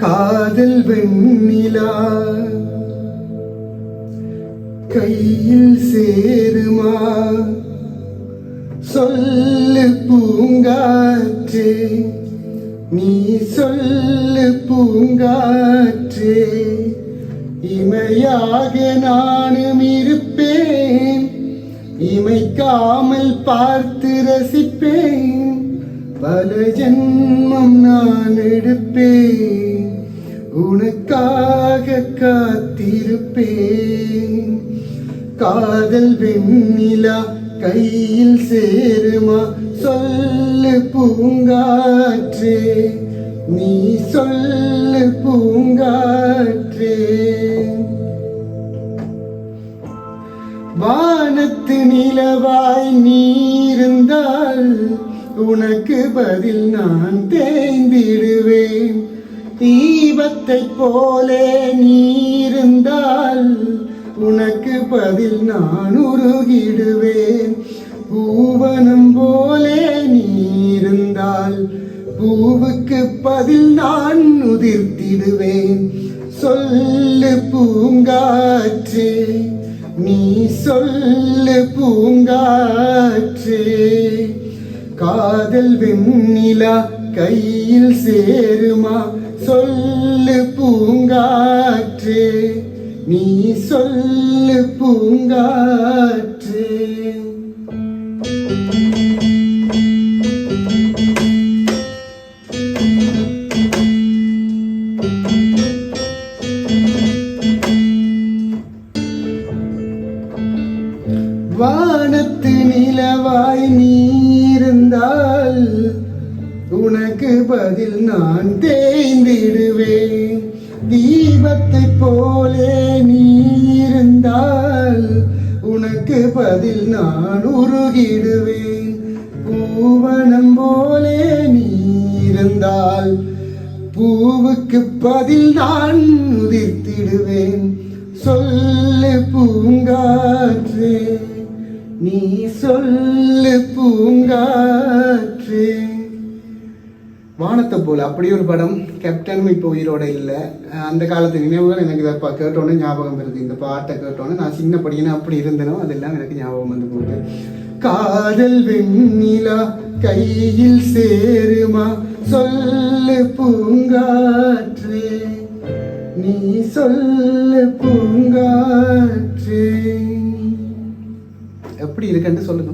காதல் வெண்ணிலா. கையில் சேருமா. சொல்லு பூங்காற்றே. நீ சொல்லு பூங்காற்றே. இமையாக நானும் இருப்பேன். இமைக்காமல் பார்த்து ரசிப்பேன். பல ஜென்மம் நான் எடுப்பேன். உனக்காக காத்திருப்பேன். காதல் வெண்ணிலா கையில் சேருமா? சொல்லு பூங்காற்றே நீ சொல்லு பூங்காற்றே. வானத்து நிலவாய் நீருந்தால் உனக்கு பதில் நான் தேய்ந்திடுவேன். தீபத்தை போலே நீருந்தால் உனக்கு பதில் நான் உருகிடுவேன். பூவனம் போலே நீருந்தால் பூவுக்கு பதில் நான் உதிர்த்திடுவேன். சொல்லு பூங்காற்றே நீ சொல்லு பூங்காற்றே. காதல் வெண்ணிலா கையில் சேருமா? சொல்லு பூங்காற்றே. நீ சொல்லு பூங்காற்றே. வானத்து நிலவாய் நீ நீருந்தால் அதற்கு பதில் நான் தேய்ந்திடுவேன். தீபத்தை போலே நீ இருந்தால் உனக்கு பதில் நான் உருகிடுவேன். பூவனம் போலே நீ இருந்தால் பூவுக்கு பதில் நான் உதிர்த்திடுவேன். சொல்லு பூங்காற்றே நீ சொல்ல வானத்தை போல் அப்படி ஒரு படம் கேப்டனும் இப்போ உயிரோட இல்லை. அந்த காலத்து நினைவுகள் எனக்கு இதை கேட்டோன்னே ஞாபகம் வருது. இந்த பாட்டை கேட்டோன்னே நான் சின்ன படியினா அப்படி இருந்தனோ அதெல்லாம் எனக்கு ஞாபகம் வந்து போகுது. காதல் வெண்ணிலா கையில் சேருமா? சொல்லு பூங்காற்றே. நீ சொல்லு பூங்காற்றே. எப்படி இருக்குன்னு சொல்லுங்க.